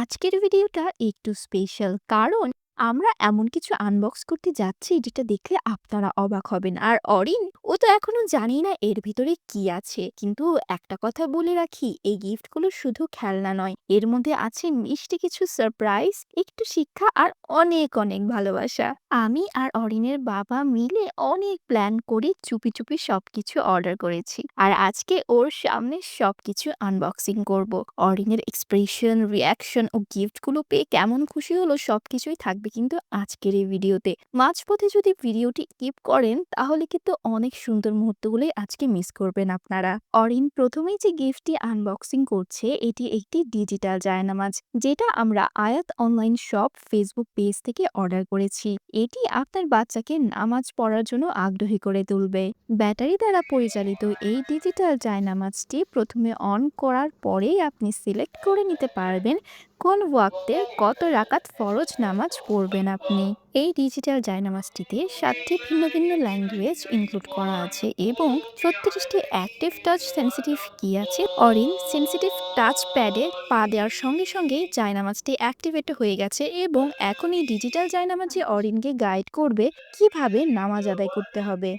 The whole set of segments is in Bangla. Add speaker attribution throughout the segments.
Speaker 1: আজকের ভিডিওটা একটু স্পেশাল কারণ আমরা এমন কিছু আনবক্স করতে যাচ্ছি যেটা দেখলে আপনারা অবাক হবেন। আর অরিন ও তো এখনও জানি না এর ভিতরে কি আছে। কিন্তু একটা কথা বলে রাখি, এই গিফটগুলো শুধু খেলনা নয়, এর মধ্যে আছে মিষ্টি কিছু সারপ্রাইজ, একটু শিক্ষা আর অনেক অনেক ভালোবাসা। আমি আর অরিনের বাবা মিলে অনেক প্ল্যান করে চুপি চুপি সবকিছু অর্ডার করেছি। আর আজকে ওর সামনে সবকিছু আনবক্সিং করব। অরিনের এক্সপ্রেশন রিয়াকশন ও গিফটগুলো পেয়ে কেমন খুশি হলো সবকিছুই থাকবে কিন্তু আজকের এই ভিডিওতে। মাঝপথে যদি ভিডিওটি স্কিপ করেন, তাহলে কিন্তু অনেক সুন্দর মুহূর্তগুলোই আজকে মিস করবেন আপনারা। অরিন, প্রথমেই যে গিফটটি আনবক্সিং করছে, এটি একটি ডিজিটাল জায়নামাজ, যেটা আমরা Ayat online shop Facebook page থেকে অর্ডার করেছি। এটি আপনার বাচ্চাকে নামাজ পড়ার জন্য আগ্রহী করে তুলবে। ব্যাটারি দ্বারা পরিচালিত এই ডিজিটাল জায়নামাজটি প্রথমে অন করার পরেই আপনি সিলেক্ট করে নিতে পারবেন কোন ওয়াক্তে কত রাকাত ফরজ নামাজ পড়বেন আপনি? এই ডিজিটাল জায়নামাজটিতে সাতটি ভিন্ন ভিন্ন ল্যাঙ্গুয়েজ ইনক্লুড করা আছে এবং ছত্রিশটি অ্যাক্টিভ টাচ সেন্সিটিভ কি আছে। অরিন সেন্সিটিভ টাচ প্যাডে পা দেওয়ার সঙ্গে সঙ্গেই জায়নামাজটি অ্যাক্টিভেট হয়ে গেছে এবং এখন এই ডিজিটাল জায়নামাজে অরিনকে গাইড করবে, কীভাবে নামাজ আদায় করতে হবে?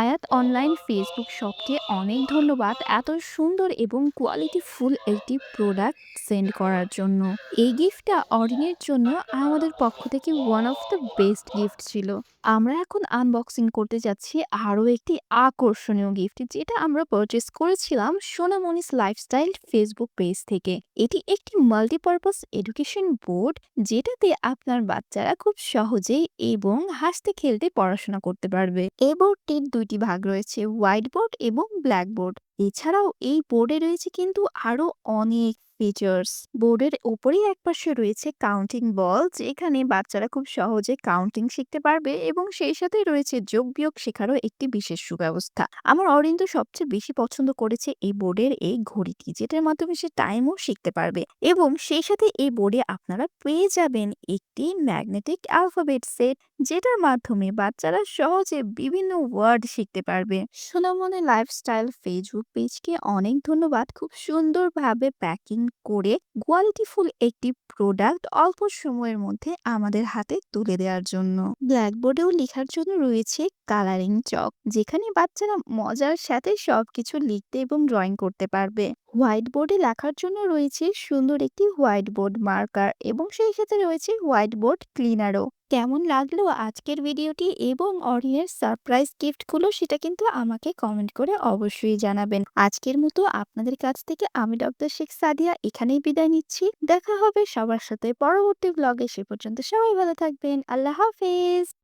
Speaker 1: আয়াত অনলাইন, ফেসবুক শপকে অনেক ধন্যবাদ এত সুন্দর এবং কোয়ালিটি ফুল একটি প্রোডাক্ট সেন্ড করার জন্য। এই গিফটটা অরিনের জন্য আমাদের পক্ষ থেকে one of the best gift ছিল। আমরা এখন আনবক্সিং করতে যাচ্ছি আরও একটি আকর্ষণীয় গিফট যেটা আমরা পারচেস করেছিলাম সোনামনিস লাইফস্টাইল ফেসবুক পেজ থেকে। এটি একটি মাল্টিপারপাস এডুকেশন বোর্ড যেটাতে আপনার বাচ্চারা খুব সহজেই এবং হাসতে খেলতে পড়াশোনা করতে পারবে। এই বোর্ডটির দুইটি ভাগ রয়েছে হোয়াইট বোর্ড এবং ব্ল্যাক বোর্ড এছাড়াও এই বোর্ডে রয়েছে কিন্তু আরও অনেক ফিচার্স বোর্ডের উপরেই একপাশে রয়েছে কাউন্টিং বল যেখানে বাচ্চারা খুব সহজে কাউন্টিং শিখতে পারবে এবং সেই সাথে রয়েছে যোগ বিয়োগ শেখারও একটি বিশেষ সুব্যবস্থা। আমার অরিন্দ সবচেয়ে বেশি পছন্দ করেছে এই বোর্ডের এই ঘড়িটি, যেটার মাধ্যমে সে টাইমও শিখতে পারবে এবং সেই সাথে এই বোর্ডে আপনারা পেয়ে যাবেন একটি ম্যাগনেটিক অ্যালফাবেট সেট যেটার মাধ্যমে বাচ্চারা সহজে বিভিন্ন ওয়ার্ড শিখতে পারবে। সোনামনে লাইফস্টাইল ফেসবুক পেজকে অনেক ধন্যবাদ। খুব সুন্দরভাবে প্যাকিং করে কোয়ালিটিফুল একটি প্রোডাক্ট অল্প সময়ের মধ্যে আমাদের হাতে তুলে দেওয়ার জন্য। ব্ল্যাকবোর্ডেও লেখার জন্য রয়েছে কালারিং চক যেখানে বাচ্চারা মজার সাথে সবকিছু লিখতে এবং ড্রয়িং করতে পারবে। হোয়াইট বোর্ডে লেখার জন্য রয়েছে সুন্দর একটি হোয়াইট বোর্ড মার্কার এবং সেই সাথে রয়েছে হোয়াইট বোর্ড ক্লিনারও কেমন লাগল আজকের ভিডিওটি এবং অরিনের সারপ্রাইজ গিফটগুলো সেটা কিন্তু আমাকে কমেন্ট করে অবশ্যই জানাবেন। আজকের মতো আপনাদের কাছ থেকে আমি ডক্টর শেখ সাদিয়া এখানেই বিদায় নিচ্ছি। দেখা হবে সবার সাথে পরবর্তী ব্লগে সে পর্যন্ত সবাই ভালো থাকবেন। আল্লাহ হাফেজ।